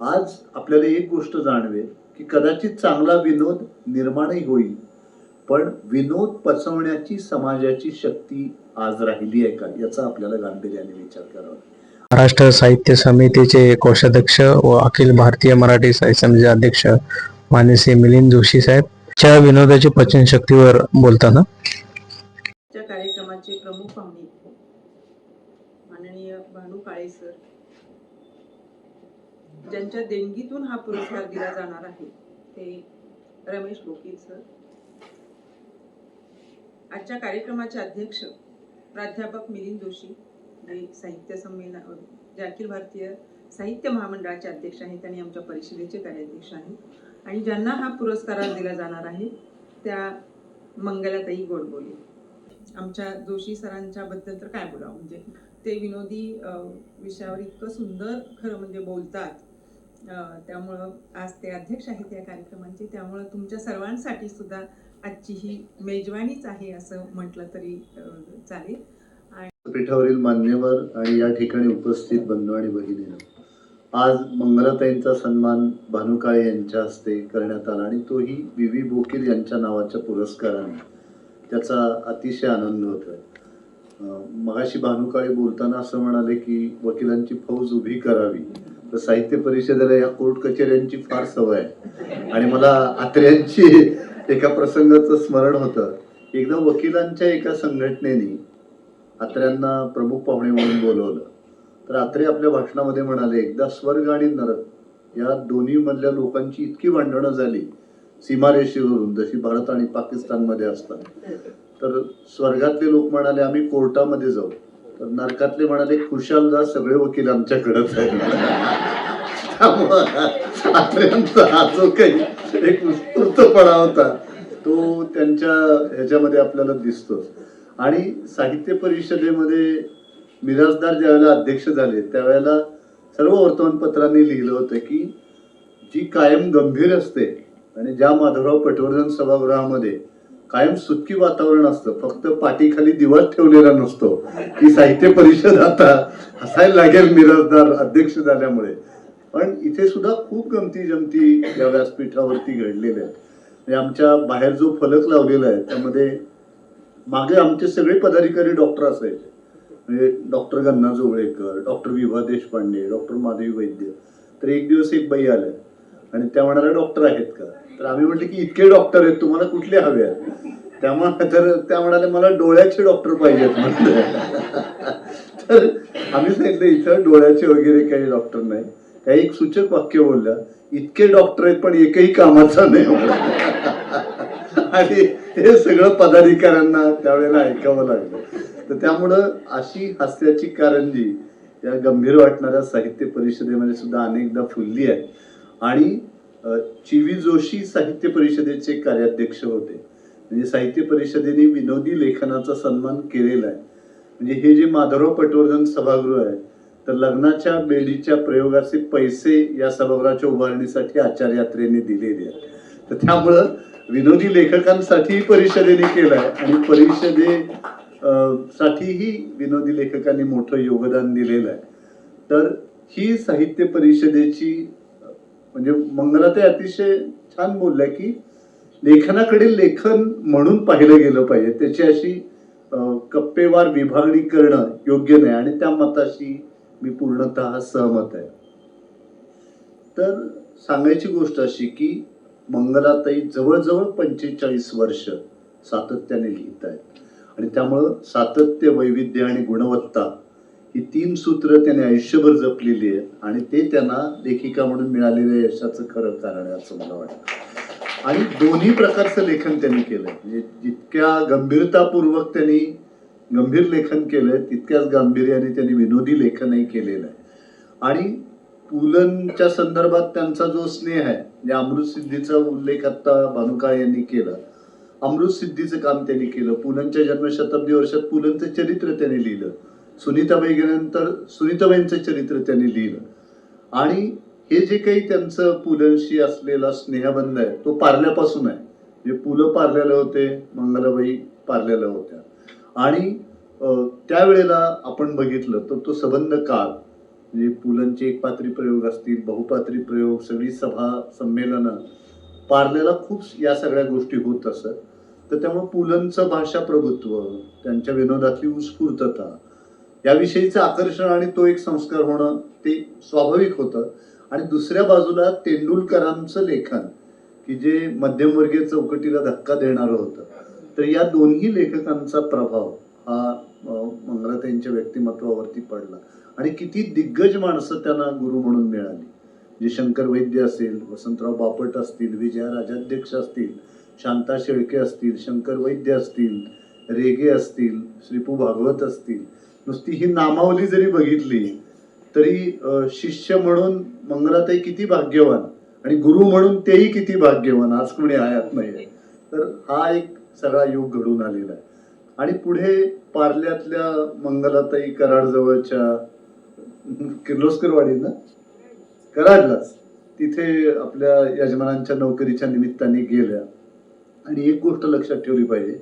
आज आपल्याला एक गोष्ट जाणवेल की कदाचित चांगला विनोद निर्माणही होईल पण विनोद पचवण्याची समाजाची शक्ती आज राहिली आहे का याचा आपल्याला गांभीर्याने विचार करावा महाराष्ट्र साहित्य समितीचे कोषाध्यक्ष व अखिल भारतीय मराठी साहित्य समितीचे अध्यक्ष मानसी मिलिंद जोशी साहेब च्या विनोदाची पचनशक्तीवर बोलताना. च्या कार्यक्रमाचे प्रमुख पाहुणे माननीय भानू काळे सर ज्यांच्या देणगीतून हा पुरस्कार दिला जाणार आहे ते रमेश बोकील सर. आजच्या कार्यक्रमाचे अध्यक्ष प्राध्यापक मिलिंद जोशी जे साहित्य संमेलन जे अखिल भारतीय साहित्य महामंडळाचे अध्यक्ष आहेत आणि आमच्या परिषदेचे कार्याध्यक्ष आहेत. आणि ज्यांना हा पुरस्कार दिला जाणार आहे त्या मंगलाताई गोडबोले. आमच्या जोशी सरांच्या बद्दल तर काय बोलावं? म्हणजे ते विनोदी विषयावर इतकं सुंदर खरं म्हणजे बोलतात. त्यामुळं आज ते अध्यक्ष आहेत या कार्यक्रमांचे. त्यामुळं तुमच्या सर्वांसाठी सुद्धा आजची ही मेजवानीच आहे असं म्हटलं तरी चालेल. पीठावरील मान्यवर आणि या ठिकाणी उपस्थित बंधू आणि भगिनीनं आज मंगलाताईंचा सन्मान भानुकाळे यांच्या हस्ते करण्यात आला आणि तोही विवी व्ही. बोकील यांच्या नावाच्या पुरस्काराने. त्याचा अतिशय आनंद होतोय. अं, मगाशी भानुकाळे बोलताना असं म्हणाले की वकिलांची फौज उभी करावी. तर साहित्य परिषदेला या कोर्ट कचेऱ्यांची फार सवय आहे. आणि मला आत्र्यांची एका प्रसंगाचं स्मरण होतं. एकदा वकिलांच्या एका संघटनेने आत्र्यांना प्रमुख पाहुणे म्हणून बोलवलं. तर आत्रे आपल्या भाषणामध्ये म्हणाले एकदा स्वर्ग आणि नरक या दोन्ही मधल्या लोकांची इतकी भांडणं झाली सीमारेषेवरून जशी भारत आणि पाकिस्तानमध्ये असतात. तर स्वर्गातले लोक म्हणाले आम्ही कोर्टामध्ये जाऊ. नरकातले म्हणाले खुशाल सगळे वकील आमच्याकडंच आहेत. त्यामुळं आत्र्यांचा हा जो काही एक उत्स्फूर्तपणा होता. तो त्यांच्या ह्याच्यामध्ये आपल्याला दिसतो. आणि साहित्य परिषदेमध्ये मिराजदार ज्यावेळेला अध्यक्ष झाले त्यावेळेला सर्व वर्तमानपत्रांनी लिहिलं होतं की जी कायम गंभीर असते आणि ज्या माधवराव पटवर्धन सभागृहामध्ये कायम सुटकी वातावरण असतं. फक्त पाठीखाली दिवस ठेवलेला नसतो. की साहित्य परिषद आता हसायला लागेल मिरजदार अध्यक्ष झाल्यामुळे. पण इथे सुद्धा खूप गमती जमती या व्यासपीठावरती घडलेल्या आहेत. म्हणजे आमच्या बाहेर जो फलक लावलेला आहे त्यामध्ये मागे आमचे सगळे पदाधिकारी डॉक्टर असायचे. म्हणजे doctor Ganna Jovalekar doctor Vibha Deshpande doctor Madhavi Vaidya. तर एक दिवस एक बाई आल्या. आणि त्या म्हणाल्या डॉक्टर आहेत का? तर आम्ही म्हटले की इतके डॉक्टर आहेत तुम्हाला कुठले हवे आहेत? त्यामुळे तर त्या म्हणाल्या मला डोळ्याचे डॉक्टर पाहिजेत म्हटलं. तर आम्ही सांगितलं इथं डोळ्याचे वगैरे काही डॉक्टर नाही. काही एक सूचक वाक्य बोलल्या इतके डॉक्टर आहेत पण एकही कामाचा नाही. आणि हे सगळं पदाधिकाऱ्यांना त्यावेळेला ऐकावं लागलं. तर त्यामुळं अशी हास्याची कारंजी या गंभीर वाटणाऱ्या साहित्य परिषदेमध्ये सुद्धा अनेकदा फुलली आहे. आणि चिवी जोशी साहित्य परिषदेचे कार्याध्यक्ष होते. म्हणजे साहित्य परिषदेने विनोदी लेखनाचा सन्मान केलेला आहे. म्हणजे हे जे माधवराव पटवर्धन सभागृह आहे तर लग्नाच्या बेडीच्या प्रयोगाचे पैसे या सभागृहाच्या उभारणीसाठी आचार्य यात्रेने दिलेले आहेत. तर त्यामुळं विनोदी लेखकांसाठी परिषदेने आहे आणि परिषदे साठीही विनोदी लेखकांनी मोठं योगदान दिलेलं आहे. तर ही साहित्य परिषदेची म्हणजे म्हणजे ते अतिशय छान बोलल्या की लेखनाकडे लेखन म्हणून पाहिलं गेलं पाहिजे. त्याची अशी कप्पेवार विभागणी करणं योग्य नाही आणि त्या मताशी मी पूर्णतः सहमत आहे. तर सांगायची गोष्ट अशी की मंगलाताई जवळजवळ पंचेचाळीस वर्ष सातत्याने लिहित आहेत आणि त्यामुळं सातत्य वैविध्य आणि गुणवत्ता ही तीन सूत्र त्याने आयुष्यभर जपलेली आहेत आणि ते त्यांना लेखिका म्हणून मिळालेल्या यशाचं खरं कारण आहे असं मला वाटतं. आणि दोन्ही प्रकारचं लेखन त्यांनी केलंय. म्हणजे जितक्या गंभीरतापूर्वक त्यांनी गंभीर लेखन केलंय तितक्याच गांभीर्याने त्यांनी विनोदी लेखनही केलेलं आहे. आणि पुलंच्या संदर्भात त्यांचा जो स्नेह आहे म्हणजे अमृतसिद्धीचा उल्लेख आता भानुकाळ यांनी केला. अमृतसिद्धीचं काम त्यांनी केलं. पुलंच्या जन्मशताब्दी वर्षात पुलंचं चरित्र त्यांनी लिहिलं. सुनीताबाई गेल्यानंतर सुनीताबाईंचं चरित्र त्यांनी लिहिलं. आणि हे जे काही त्यांचं पुलंशी असलेला स्नेहबंध आहे तो पार्ल्यापासून आहे. म्हणजे पुलं पारलेले होते मंगलाबाई पारलेल्या होत्या. आणि त्यावेळेला आपण बघितलं तर तो सबंध काळ म्हणजे पुलंचे एकपात्री प्रयोग असतील बहुपात्री प्रयोग सगळी सभा संमेलनं पारलेला खूप या सगळ्या गोष्टी होत असत. तर त्यामुळे पुलंचं भाषा प्रभुत्व त्यांच्या विनोदातली उत्स्फूर्तता याविषयीचं आकर्षण आणि तो एक संस्कार होणं ते स्वाभाविक होतं. आणि दुसऱ्या बाजूला तेंडुलकरांचं लेखन की जे मध्यमवर्गीय चौकटीला धक्का देणारं होतं. तर या दोन्ही लेखकांचा प्रभाव हा मंगलाताईंच्या व्यक्तिमत्वावरती पडला. आणि किती दिग्गज माणसं त्यांना गुरु म्हणून मिळाली. जे शंकर वैद्य असेल वसंतराव बापट असतील विजया राजाध्यक्ष असतील शांता शेळके असतील शंकर वैद्य असतील रेगे असतील श्रीपू भागवत असतील नुसती ही नामावली जरी बघितली तरी शिष्य म्हणून मंगलाताई किती भाग्यवान आणि गुरु म्हणून तेही किती भाग्यवान आज कोणी आयात नाही तर हा एक सगळा योग घडून आलेला आहे. आणि पुढे पार्ल्यातल्या मंगलाताई कराडजवळच्या किर्लोस्करवाडी ना? कराडलाच. तिथे आपल्या यजमानांच्या नोकरीच्या निमित्ताने गेल्या. आणि एक गोष्ट लक्षात ठेवली पाहिजे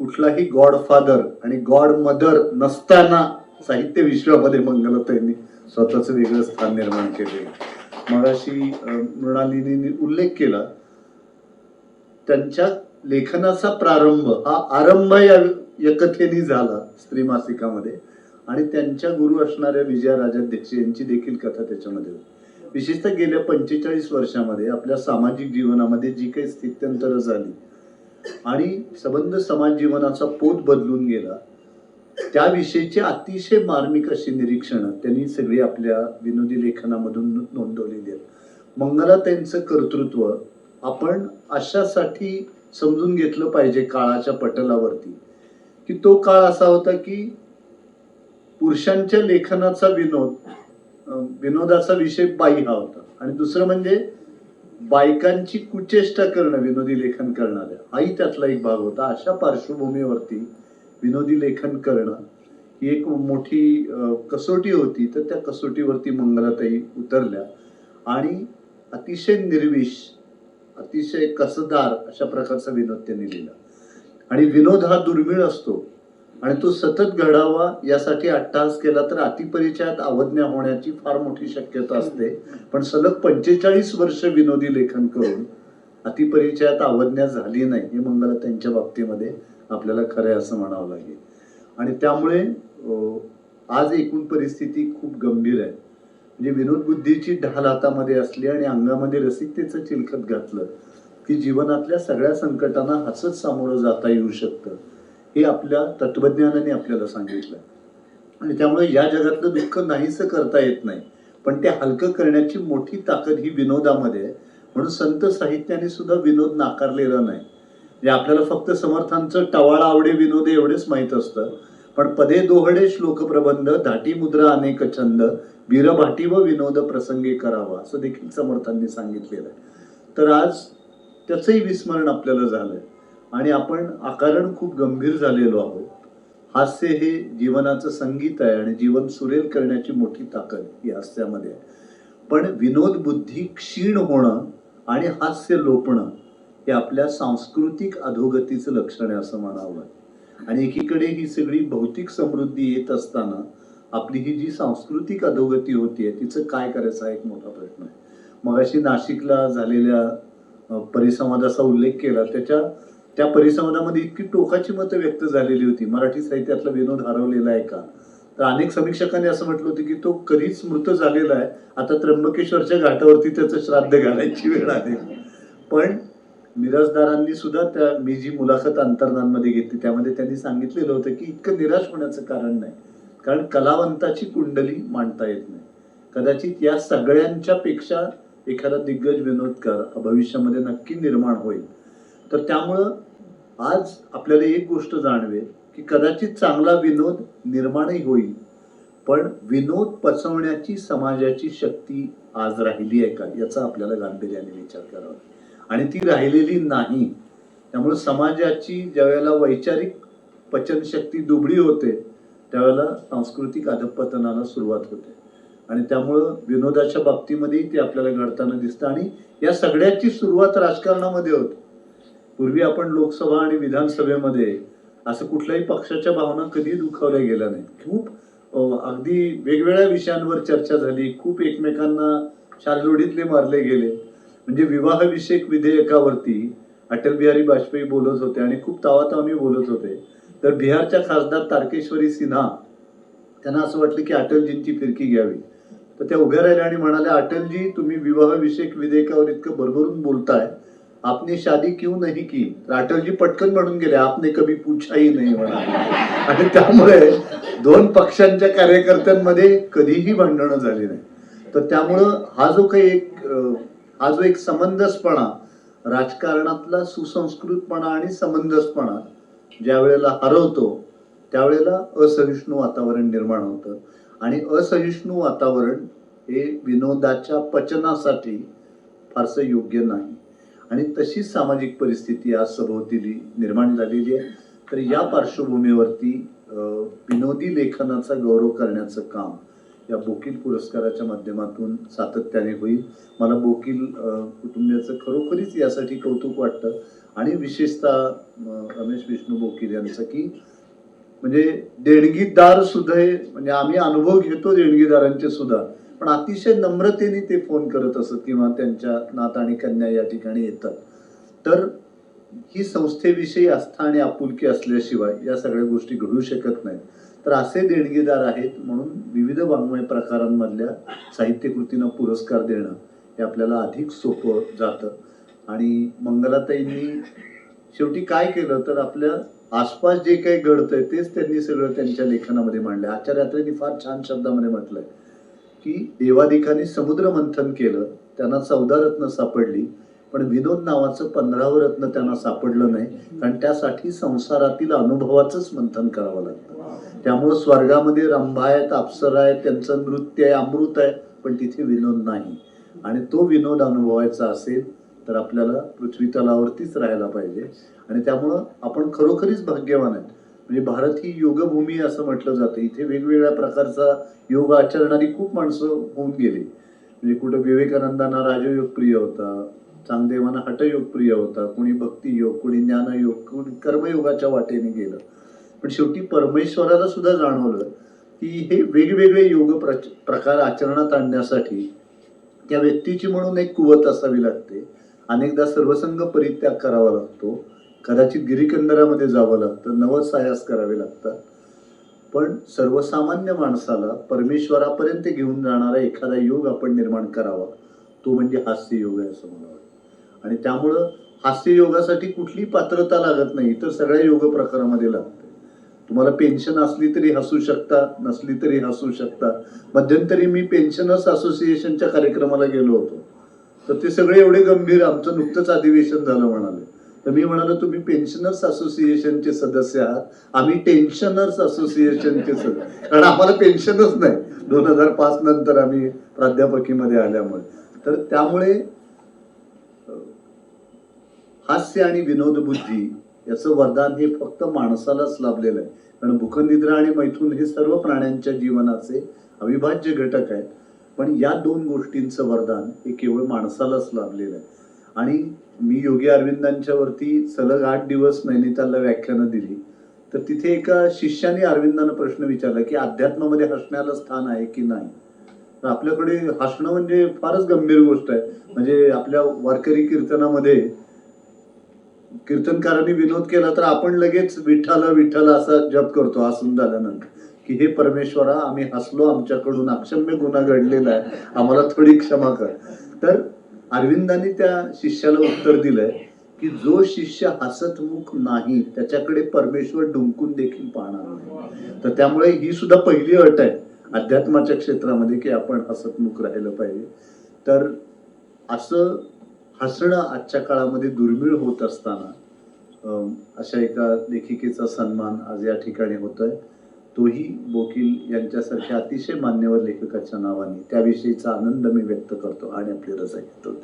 कुठलाही गॉड फादर आणि गॉड मदर नसताना साहित्य विश्वामध्ये मंगलताईंनी स्वतःचं वेगळं स्थान निर्माण केले. मगाशी मृणालिनीने उल्लेख केला त्यांच्या लेखनाचा प्रारंभ हा आरंभ या या झाला स्त्री मासिकामध्ये आणि त्यांच्या गुरु असणाऱ्या विजया राजाध्यक्ष यांची देखील कथा त्याच्यामध्ये विशेषतः गेल्या पंचेचाळीस वर्षामध्ये आपल्या सामाजिक जीवनामध्ये जी काही स्थित्यंतर झाली आणि सबंध समाज जीवनाचा पोत बदलून गेला. त्याविषयीची अतिशय मार्मिक अशी निरीक्षणं त्यांनी सगळी आपल्या विनोदी लेखनामधून नोंदवलेली आहेत. मंगला त्यांचं कर्तृत्व आपण अशासाठी समजून घेतलं पाहिजे काळाच्या पटलावरती की तो काळ असा होता की पुरुषांच्या लेखनाचा विनोद विनोदाचा विषय बाई हा होता. आणि दुसरं म्हणजे बायकांची कुचेष्टा करणं विनोदी लेखन करणाऱ्या. हाही त्यातला एक भाग होता. अशा पार्श्वभूमीवरती विनोदी लेखन करणं ही एक मोठी कसोटी होती. तर त्या कसोटीवरती मंगलाताई उतरल्या. आणि अतिशय निर्विष अतिशय कसदार अशा प्रकारचा विनोद त्यांनी लिहिला. आणि विनोद हा दुर्मिळ असतो. आणि तो सतत घडावा यासाठी अट्टहास केला तर अतिपरिचयात अवज्ञा होण्याची फार मोठी शक्यता असते. पण सलग पंचेचाळीस वर्ष विनोदी लेखन करून अतिपरिचयात अवज्ञा झाली नाही हे मंगला त्यांच्या बाबतीमध्ये आपल्याला खरं आहे असं म्हणावं लागेल. आणि त्यामुळे आज एकूण परिस्थिती खूप गंभीर आहे. म्हणजे विनोद बुद्धीची ढाल हातामध्ये असली आणि अंगामध्ये रसिकतेचं चिलखत घातलं की जीवनातल्या सगळ्या संकटांना हसत सामोरं जाता येऊ शकतं. हे आपल्या तत्वज्ञानाने आपल्याला सांगितलं आणि त्यामुळे या जगातलं दुःख नाहीसं करता येत नाही. पण ते हलकं करण्याची मोठी ताकद ही विनोदामध्ये आहे. म्हणून संत साहित्याने सुद्धा विनोद नाकारलेला नाही. म्हणजे आपल्याला फक्त समर्थांचं टवाळा आवडे विनोद एवढेच माहीत असतं. पण पदे दोहडे श्लोकप्रबंध धाटी मुद्रा अनेक छंद वीरभाटी व विनोद प्रसंगी करावा असं देखील समर्थांनी सांगितलेलं आहे. तर आज त्याचंही विस्मरण आपल्याला झालंय. आणि आपण आकारण खूप गंभीर झालेलो आहोत. हास्य हे जीवनाचं संगीत आहे आणि जीवन सुरेल करण्याची मोठी ताकद ही हास्यामध्ये आहे. पण विनोद बुद्धी क्षीण होणं आणि हास्य लोपणं हे आपल्या सांस्कृतिक अधोगतीचं लक्षण आहे असं म्हणावं आणि एकीकडे ही सगळी भौतिक समृद्धी येत असताना आपली ही जी सांस्कृतिक अधोगती होतीये तिचं काय करायचं हा एक मोठा प्रश्न आहे. मगाशी नाशिकला झालेल्या परिसंवादाचा उल्लेख केला त्याच्या त्या परिसंवादामध्ये इतकी टोकाची मतं व्यक्त झालेली होती. मराठी साहित्यातला विनोद हरवलेला आहे का? तर अनेक समीक्षकांनी असं म्हटलं होतं की तो कधीच मृत झालेला आहे. आता त्र्यंबकेश्वरच्या घाटावरती त्याचं श्राद्ध घालायची वेळ आली पण मिराजदारांनी सुद्धा त्या मी जी मुलाखत अंतर्नांमध्ये घेतली. त्यामध्ये त्यांनी सांगितलेलं होतं की इतकं निराश होण्याचं कारण नाही. कारण कलावंताची कुंडली मांडता येत नाही. कदाचित या सगळ्यांच्या पेक्षा एखादा दिग्गज विनोदकार भविष्यामध्ये नक्की निर्माण होईल. तर त्यामुळं आज आपल्याला एक गोष्ट जाणवेल की कदाचित चांगला विनोद निर्माणही होईल पण विनोद पचवण्याची समाजाची शक्ती आज राहिली आहे का याचा आपल्याला गांभीर्याने विचार करावा. आणि ती राहिलेली नाही त्यामुळे समाजाची ज्यावेळेला वैचारिक पचनशक्ती दुबळी होते त्यावेळेला सांस्कृतिक अधपतनाला सुरुवात होते. आणि त्यामुळं विनोदाच्या बाबतीमध्येही ते आपल्याला घडताना दिसतं. आणि या सगळ्याची सुरुवात राजकारणामध्ये होते. पूर्वी आपण लोकसभा आणि विधानसभेमध्ये असं कुठल्याही पक्षाच्या भावना कधी दुखावल्या गेल्या नाहीत. खूप अगदी वेगवेगळ्या विषयांवर चर्चा झाली. खूप एकमेकांना शालजोडीतले मारले गेले. म्हणजे विवाहविषयक विधेयकावरती अटल बिहारी वाजपेयी बोलत होते आणि खूप तावातावाने बोलत होते. तर बिहारच्या खासदार तारकेश्वरी सिन्हा त्यांना असं वाटलं की अटलजींची फिरकी घ्यावी. तर त्या उभ्या राहिल्या आणि म्हणाल्या अटलजी तुम्ही विवाहविषयक विधेयकावर इतकं भरभरून बोलताय. आपने शादी क्यों नहीं की? राठोडजी पटकन म्हणून गेले आपने कभी पूछाही नाही म्हणा. आणि त्यामुळे दोन पक्षांच्या कार्यकर्त्यांमध्ये कधीही भांडणं झाली नाही. तर त्यामुळं हा जो काही एक हा जो एक समंजसपणा राजकारणातला सुसंस्कृतपणा आणि समंजसपणा ज्या वेळेला हरवतो त्यावेळेला असहिष्णू वातावरण निर्माण होतं. आणि असहिष्णू वातावरण हे विनोदाच्या पचनासाठी फारसं योग्य नाही. आणि तशीच सामाजिक परिस्थिती आज सभोवतीली निर्माण झालेली आहे. तर या पार्श्वभूमीवरती विनोदी लेखनाचा गौरव करण्याचं काम या बोकील पुरस्काराच्या माध्यमातून सातत्याने होईल. मला बोकील कुटुंबियाचं खरोखरीच यासाठी कौतुक वाटतं. आणि विशेषतः रमेश विष्णू बोकील यांचं की म्हणजे देणगीदार सुद्धा हे म्हणजे आम्ही अनुभव घेतो देणगीदारांचे सुद्धा. पण अतिशय नम्रतेने ते फोन करत असत किंवा त्यांच्या नात आणि कन्या या ठिकाणी येतात. तर ही संस्थेविषयी आस्था आणि आपुलकी असल्याशिवाय या सगळ्या गोष्टी घडू शकत नाहीत. तर असे देणगीदार आहेत म्हणून विविध वाङ्मय प्रकारांमधल्या साहित्यकृतींना पुरस्कार देणं हे आपल्याला अधिक सोपं जातं. आणि मंगलाताईंनी शेवटी काय केलं तर आपल्या आसपास जे काही घडतंय तेच त्यांनी सगळं त्यांच्या लेखनामध्ये मांडलंय. आचार्यात्रेंनी फार छान शब्दामध्ये म्हटलंय. की देवादिकांनी समुद्र मंथन केलं त्यांना चौदा रत्न सापडली पण विनोद नावाचं पंधरावं रत्न त्यांना सापडलं नाही कारण त्यासाठी संसारातील अनुभवाचंच मंथन करावं लागतं. त्यामुळं स्वर्गामध्ये रंभा आहेत अप्सरा आहेत त्यांचं नृत्य आहे अमृत आहे पण तिथे विनोद नाही. आणि तो विनोद अनुभवायचा असेल तर आपल्याला पृथ्वी तलावरतीच राहायला पाहिजे. आणि त्यामुळं आपण खरोखरीच भाग्यवान आहेत. म्हणजे भारत ही योगभूमी असं म्हटलं जातं. इथे वेगवेगळ्या प्रकारचा योग आचरणारी खूप माणसं होऊन गेली. म्हणजे कुठं विवेकानंदांना राजयोग प्रिय होता चांगदेवांना हटयोग प्रिय होता कोणी भक्तियोग कोणी ज्ञानयोग कोणी कर्मयोगाच्या वाटेने गेलं. पण शेवटी परमेश्वराला सुद्धा जाणवलं की हे वेगवेगळे योग प्रच- प्रकार आचरणात आणण्यासाठी त्या व्यक्तीची म्हणून एक कुवत असावी लागते. अनेकदा सर्वसंग परित्याग करावा लागतो. कदाचित गिरीकंदरामध्ये जावं लागतं नवसायास करावे लागतात. पण सर्वसामान्य माणसाला परमेश्वरापर्यंत घेऊन जाणारा एखादा योग आपण निर्माण करावा. तो म्हणजे हास्य योग आहे असं मला वाटतं. आणि त्यामुळं हास्य योगासाठी कुठली पात्रता लागत नाही तर सगळ्या योग प्रकारामध्ये लागते. तुम्हाला पेन्शन असली तरी हसू शकता नसली तरी हसू शकता. मध्यंतरी मी पेन्शनर्स असोसिएशनच्या कार्यक्रमाला गेलो होतो. तर ते सगळे एवढे गंभीर आमचं नुकतंच अधिवेशन झालं म्हणाले. तर मी म्हणालो तुम्ही पेन्शनर्स असोसिएशनचे सदस्य आहात. आम्ही टेन्शनर्स असोसिएशनचे सदस्य कारण आम्हाला पेन्शनच नाही. दोन हजार पाच नंतर आम्ही प्राध्यापकीमध्ये आल्यामुळे. तर त्यामुळे हास्य आणि विनोद बुद्धी याचं वरदान हे फक्त माणसालाच लाभलेलं आहे. कारण भूखनिद्रा आणि मैथून हे सर्व प्राण्यांच्या जीवनाचे अविभाज्य घटक आहेत. पण या दोन गोष्टींचं वरदान हे केवळ माणसालाच लाभलेलं आहे. आणि मी योगी अरविंदांच्या वरती सलग आठ दिवस नैनितालला व्याख्यानं दिली. तर तिथे एका शिष्याने अरविंदांना प्रश्न विचारला की अध्यात्मामध्ये हसण्याला स्थान आहे की नाही? तर आपल्याकडे हसणं म्हणजे फारच गंभीर गोष्ट आहे. म्हणजे आपल्या वारकरी कीर्तनामध्ये कीर्तनकारांनी विनोद केला तर आपण लगेच विठ्ठल विठ्ठल असा जप करतो हसून झाल्यानंतर. की हे परमेश्वरा आम्ही हसलो आमच्याकडून अक्षम्य गुन्हा घडलेला आहे. आम्हाला थोडी क्षमा कर. तर अरविंदांनी त्या शिष्याला उत्तर दिलंय की जो शिष्य हसतमुख नाही त्याच्याकडे परमेश्वर डुंकून देखील पाहणार नाही. तर त्यामुळे ही सुद्धा पहिली अट आहे अध्यात्माच्या क्षेत्रामध्ये की आपण हसतमुख राहिलं पाहिजे. तर असं हसणं आजच्या काळामध्ये दुर्मिळ होत असताना अशा एका लेखिकेचा सन्मान आज या ठिकाणी होतोय. तोही बोकील यांच्यासारख्या अतिशय मान्यवर लेखकाच्या नावाने त्याविषयीचा आनंद मी व्यक्त करतो आणि आपली रजा घेतो.